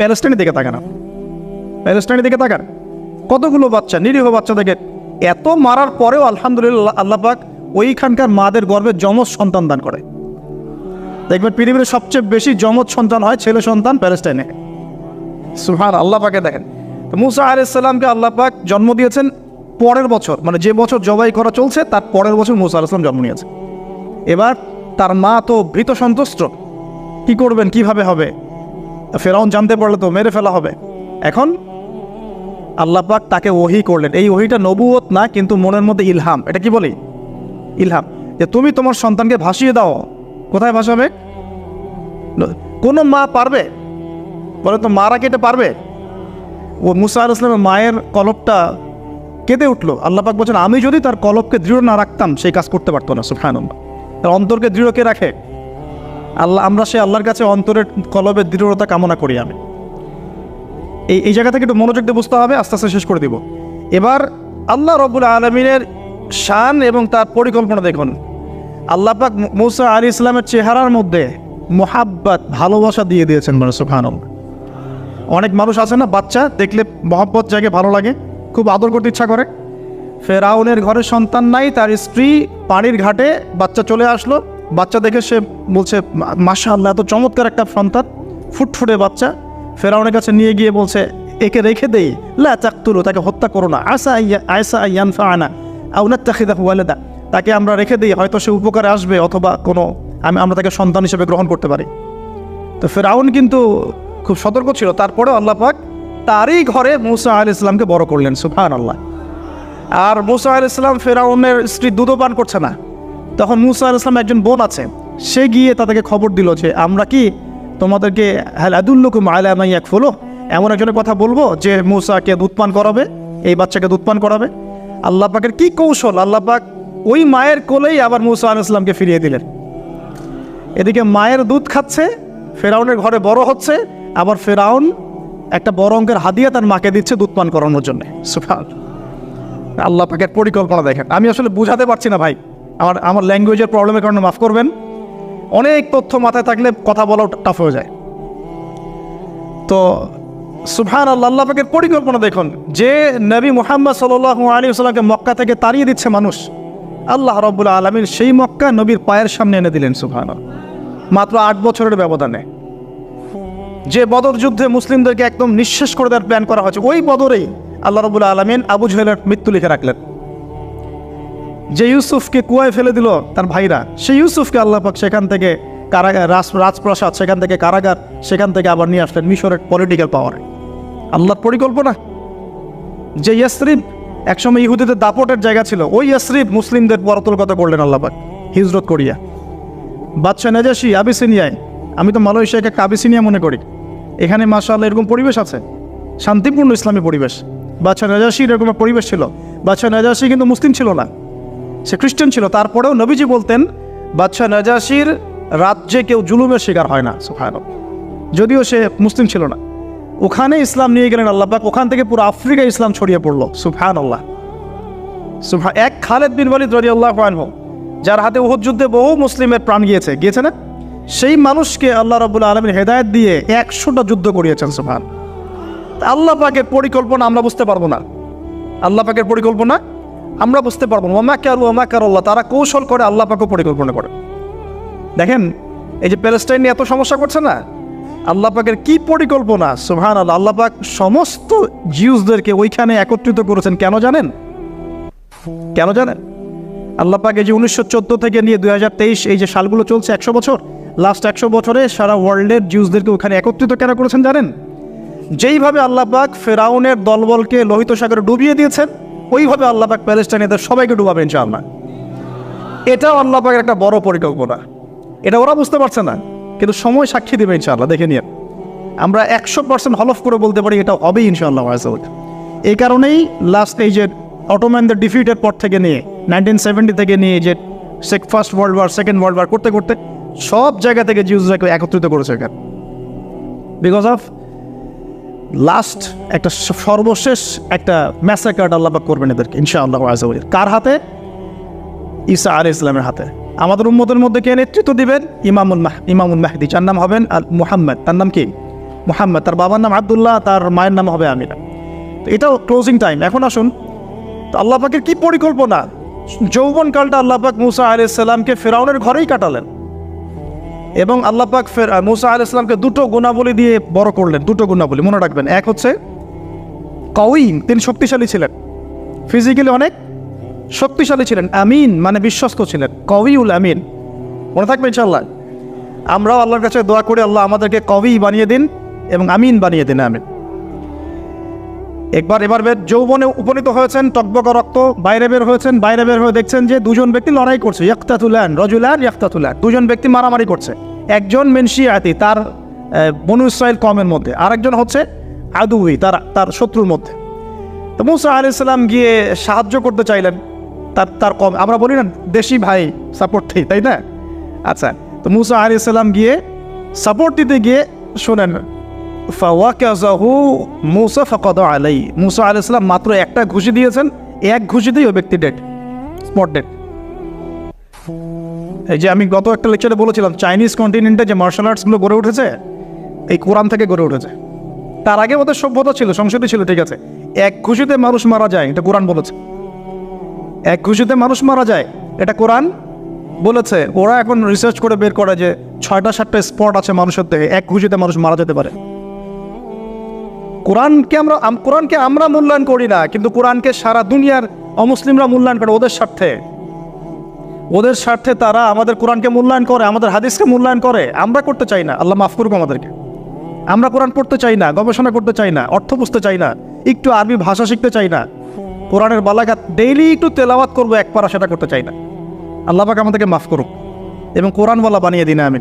প্যালেস্টাইনের দিকে তাকান। প্যালেস্টাইনের দিকে তাকান। কতগুলো বাচ্চা, নিরীহ বাচ্চা দেখে এত মারার পরেও আলহামদুলিল্লাহ আল্লাহ পাক ওইখানকার মাদের গর্ভে যমজ সন্তান দান করে। দেখবেন পৃথিবীর সবচেয়ে বেশি যমজ সন্তান হয় ছেলে সন্তান প্যালেস্টাইনে। সুহান, আল্লাহ পাকে দেখেন। তো মুসা আলাইসাল্লামকে আল্লাহ পাক জন্ম দিয়েছেন পরের বছর মানে যে বছর জবাই করা চলছে, তার পরের বছর মুসা আলাইসলাম জন্ম নিয়েছে এবার তার মা তো ভীত সন্তুষ্ট। কি করবেন, কীভাবে হবে? ফেরাউন জানতে পারলে তো মেরে ফেলা হবে। এখন আল্লাহ পাক তাকে ওহি করলেন। এই ওহিটা নবুয়ত না, কিন্তু মনের মধ্যে ইলহাম। এটা কি বলি? ইলহাম। যে তুমি তোমার সন্তানকে ভাসিয়ে দাও। কোথায় ভাসাবে? কোনো মা পারবে? বলে তো মারা কেটে পারবে? ও মুসা আল ইসলামের মায়ের কলপটা কেঁদে উঠল। আল্লাহ পাক বলছেন, আমি যদি তার কলপকে দৃঢ় না রাখতাম সেই কাজ করতে পারতো না সুফায়ন তার অন্তরকে দৃঢ় কে রাখে। আল্লাহ, আমরা সে আল্লাহর কাছে অন্তরের কলবের দৃঢ়তা কামনা করি, আমি। এই এই জায়গা থেকে একটু মনোযোগ দিয়ে বুঝতে হবে, আস্তে আস্তে শেষ করে দিব। এবার আল্লাহ রবুল আলমিনের শান এবং তার পরিকল্পনা দেখুন। আল্লাহ পাক মৌসা আলী ইসলামের চেহারার মধ্যে মোহাব্বত, ভালোবাসা দিয়ে দিয়েছেন মানে সুফান অনেক মানুষ আছে না, বাচ্চা, দেখলে মহব্বত জায়গায় ভালো লাগে, খুব আদর করতে ইচ্ছা করে। ফেরাউনের ঘরে সন্তান নাই, তার স্ত্রী পানির ঘাটে বাচ্চা চলে আসলো। বাচ্চা দেখে সে বলছে মাসা আল্লাহ এত চমৎকার একটা সন্তান। ফুটফুটে বাচ্চা। ফেরাউনের কাছে নিয়ে গিয়ে বলছে, একে রেখে দেই। লা চাকতুলো তাকে হত্যা করো না। আয়সা আইয়া আয়সা আইয়ান ফানা আউনাত তাখিদা ওয়ালেদা। তাকে আমরা রেখে দিই। হয়তো সে উপকারে আসবে অথবা কোনো, আমি, আমরা তাকে সন্তান হিসেবে গ্রহণ করতে পারি। তো ফেরাউন কিন্তু খুব সতর্ক ছিল। তারপরে আল্লাহ পাক তারই ঘরে মুসা আল ইসলামকে বড় করলেন সুফান আল্লাহ আর মুসা আল ইসলাম ফেরাউনের স্ত্রী দুধও পান করছে না। তখন মুসা আল একজন বোন আছে, সে গিয়ে তাদেরকে খবর দিল যে, আমরা কি তোমাদেরকে হ্যাঁ আদুল্লুকুম আলামাই এক ফলো এমন একজনের কথা বলব যে মুসাকে দুধ পান করাবে, এই বাচ্চাকে দুধ পান করাবে। আল্লাহ পাকের কি কৌশল? আল্লাহ পাক ওই মায়ের কোলেই আবার মুসা আল ফিরিয়ে দিলেন। এদিকে মায়ের দুধ খাচ্ছে, ফেরাউনের ঘরে বড় হচ্ছে, আবার ফেরাউন একটা বড় অঙ্কের হাদিয়া তার মাকে দিচ্ছে দুধ পান করানোর জন্য। সুফান আল্লাহ পাকের পরিকল্পনা দেখেন। আমি আসলে বুঝাতে পারছি না ভাই। আমার আমার ল্যাঙ্গুয়েজের প্রবলেমের কারণে মাফ করবেন। অনেক তথ্য মাথায় থাকলে কথা বলাও টাফ হয়ে যায়। তো সুফান আল্লাহ পাকের পরিকল্পনা দেখুন, যে নবী মুহাম্মদ সাল্লাহ আলী সাল্লামকে মক্কা থেকে তাড়িয়ে দিচ্ছে মানুষ, আল্লাহ রব্বুল আলমিন সেই মক্কা নবীর পায়ের সামনে এনে দিলেন সুফান মাত্র আট বছরের ব্যবধানে। যে বদর যুদ্ধে মুসলিমদেরকে একদম নিঃশেষ করে দেওয়ার প্ল্যান করা হয়েছে, ওই বদরেই আল্লাহ রবুল আলমিন আবু জহেলের মৃত্যু লিখে রাখলেন। যে ইউসুফকে কুয়ায় ফেলে দিল তার ভাইরা সেই ইউসুফকে আল্লাহ পাক সেখান থেকে কারাগার রাজ, রাজপ্রাসাদ সেখান থেকে কারাগার, সেখান থেকে আবার নিয়ে আসলেন মিশরের পলিটিক্যাল পাওয়ারে আল্লাহর পরিকল্পনা? যে ইয়াসরিফ একসময় ইহুদিদের দাপটের জায়গা ছিল, ওই ইয়াসরিফ মুসলিমদের পরতলগত করলেন আল্লাহ পাক, হিজরত করিয়া। বাদশাহ নাজাসি আবিসিনিয়ায়, আমি তো মালয়েশিয়াকে একটা আবিসিনিয়া মনে করি। এখানে মাশাআল্লাহ এরকম পরিবেশ আছে, শান্তিপূর্ণ ইসলামী পরিবেশ। বাদশাহ নাজাসির এরকম পরিবেশ ছিল। বাদশাহ নাজাসি কিন্তু মুসলিম ছিল না। সে খ্রিস্টান ছিল। তারপরেও নবীজি বলতেন, বাদশাহ নাজাসির রাজ্যে কেউ জুলুমের শিকার হয় না সুফায়ন যদিও সে মুসলিম ছিল না। ওখানে ইসলাম নিয়ে গেলেন আল্লাহ পাক, ওখান থেকে পুরো আফ্রিকা ইসলাম ছড়িয়ে পড়ল সুফান আল্লাহ সুফা এক খালেদ বিন ওয়ালিদ রদি আল্লাহ যার হাতে উহুদ যুদ্ধে বহু মুসলিমের প্রাণ গিয়েছে গিয়েছে না? সেই মানুষকে আল্লাহ রবুল আলমীর হেদায়ত দিয়ে একশোটা যুদ্ধ করিয়েছেন সুফান আল্লাহ পাকের পরিকল্পনা আমরা বুঝতে পারব না। আল্লাহ পাকের পরিকল্পনা আমরা বুঝতে পারব না। ওমা কার ওমা কার আল্লাহ তারা কৌশল করে আল্লাহ পাকও পরিকল্পনা করে। দেখেন, এই যে প্যালেস্টাইন নিয়ে এত সমস্যা করছে না? আল্লাহ পাকের কি পরিকল্পনা? সুহান আল্লাহ আল্লাহ পাক সমস্ত জিউসদেরকে ওইখানে একত্রিত করেছেন। কেন জানেন? কেন জানেন? আল্লাহ পাক এই যে উনিশশো চোদ্দ থেকে নিয়ে দুই হাজার তেইশ, এই যে সালগুলো চলছে একশো বছর লাস্ট একশো বছরে সারা ওয়ার্ল্ডের জিউসদেরকে ওখানে একত্রিত কেন করেছেন জানেন? যেইভাবে আল্লাহ পাক ফেরাউনের দলবলকে লোহিত সাগরে ডুবিয়ে দিয়েছেন ওইভাবে আল্লাহ পাক প্যালেস্টাইনিদের সবাইকে ডুবাবে ইনশাআল্লাহ। এটা আল্লাহ পাকের একটা বড় পরিকল্পনা। এটা ওরা বুঝতে পারছে না, কিন্তু সময় সাক্ষী দেবে ইনশাআল্লাহ, দেখে নিয়ে। আমরা একশো পার্সেন্ট হলফ করে বলতে পারি এটা হবেই ইনশাআল্লাহ আজাউল এই কারণেই লাস্ট এই যে অটোম্যানদের ডিফিটের পর থেকে নিয়ে নাইনটিন সেভেন্টি থেকে নিয়ে যে সেক first world war second world war করতে করতে সব জায়গা থেকে জিউজরাকে একত্রিত করেছে এখানে। বিকজ অফ লাস্ট একটা সর্বশেষ একটা ম্যাসাকার্ড আল্লাপাক করবেন এদেরকে, ইনশাআল্লাহ আজাউল কার হাতে? ঈসা আলী ইসলামের হাতে। আমাদের উম্মতের মধ্যে কে নেতৃত্ব দিবেন? ইমামুল মাহ ইমামুল মাহদি। যার নাম হবেন আল মুহাম্মদ। তার নাম কি? মুহাম্মদ। তার বাবার নাম আবদুল্লাহ, তার মায়ের নাম হবে আমিনা। তো এটাও ক্লোজিং টাইম এখন আসুন, তো আল্লাহ পাকের কী পরিকল্পনা? যৌবনকালটা আল্লাহ পাক মুসা আলাইসাল্লামকে ফেরাউনের ঘরেই কাটালেন। এবং আল্লাহ পাক ফের মুসা আল ইসলামকে দুটো গুণাবলী দিয়ে বড় করলেন, দুটো গুণাবলী, মনে রাখবেন। এক হচ্ছে কউইন তিনি শক্তিশালী ছিলেন। ফিজিক্যালি অনেক শক্তিশালী ছিলেন, আমিন মানে বিশ্বস্ত ছিলেন কউইউল আমিন। মনে থাকবে ইনশাল্লাহ আমরাও আল্লাহর কাছে দোয়া করে, আল্লাহ আমাদেরকে কবি বানিয়ে দিন এবং আমিন বানিয়ে দিন, আমিন। একবার এবার বের যৌবনে উপনীত হয়েছেন টকবকা রক্ত বাইরে বের হয়েছেন বাইরে বের হয়ে দেখছেন যে দুজন ব্যক্তি লড়াই করছে ইয়াক্তাতুলান রজুলান ইয়াক্তাতুলান। দুজন ব্যক্তি মারামারি করছে। একজন মেনশিয়াতি তার আহ, বনু ইসরায়েল কমের মধ্যে আরেকজন হচ্ছে আদুই তার তার শত্রুর মধ্যে। তো মুসা আলি সাল্লাম গিয়ে সাহায্য করতে চাইলেন তার তার কম আমরা বলি না দেশি ভাই সাপোর্ট তাই না? আচ্ছা তো মুসা আলি সাল্লাম গিয়ে সাপোর্ট দিতে গিয়ে শোনেন ফাওয়াকাজাহু মুসা ফাকাদ আলাই মুসা আলি সাল্লাম মাত্র একটা ঘুষি দিয়েছেন, এক ঘুষিতেই ওই ব্যক্তি ডেড স্পট ডেড এই যে আমি গত একটা লেকচারে বলেছিলাম চাইনিজ কন্টিনেন্টে যে মার্শাল আর্টসগুলো গড়ে উঠেছে, এই কোরআন থেকে গড়ে উঠেছে। তার আগে ওদের সভ্যতা ছিল সংসদে ছিল, ঠিক আছে। এক খুশিতে মানুষ মারা যায়, এটা কোরআন বলেছে। এক খুশিতে মানুষ মারা যায়, এটা কোরআন বলেছে। ওরা এখন রিসার্চ করে বের করে যে ছয়টা, সাতটা স্পট আছে মানুষের থেকে, এক খুশিতে মানুষ মারা যেতে পারে। কোরআনকে আমরা কোরআনকে আমরা মূল্যায়ন করি না, কিন্তু কোরআনকে সারা দুনিয়ার অমুসলিমরা মূল্যায়ন করে ওদের স্বার্থে। ওদের স্বার্থে তারা আমাদের কোরআনকে মূল্যায়ন করে, আমাদের হাদিসকে মূল্যায়ন করে। আমরা করতে চাই না। আল্লাহ মাফ করুক আমাদেরকে। আমরা কোরআন পড়তে চাই না, গবেষণা করতে চাই না, অর্থ বুঝতে চাই না, একটু আরবি ভাষা শিখতে চাই না। কোরআনের বালাঘাত ডেইলি একটু তেলাওয়াত করব এক পারা সেটা করতে চাই না। আল্লাহ পাক আমাদেরকে মাফ করুক। এবং কোরআনওয়ালা বানিয়ে দিন আমি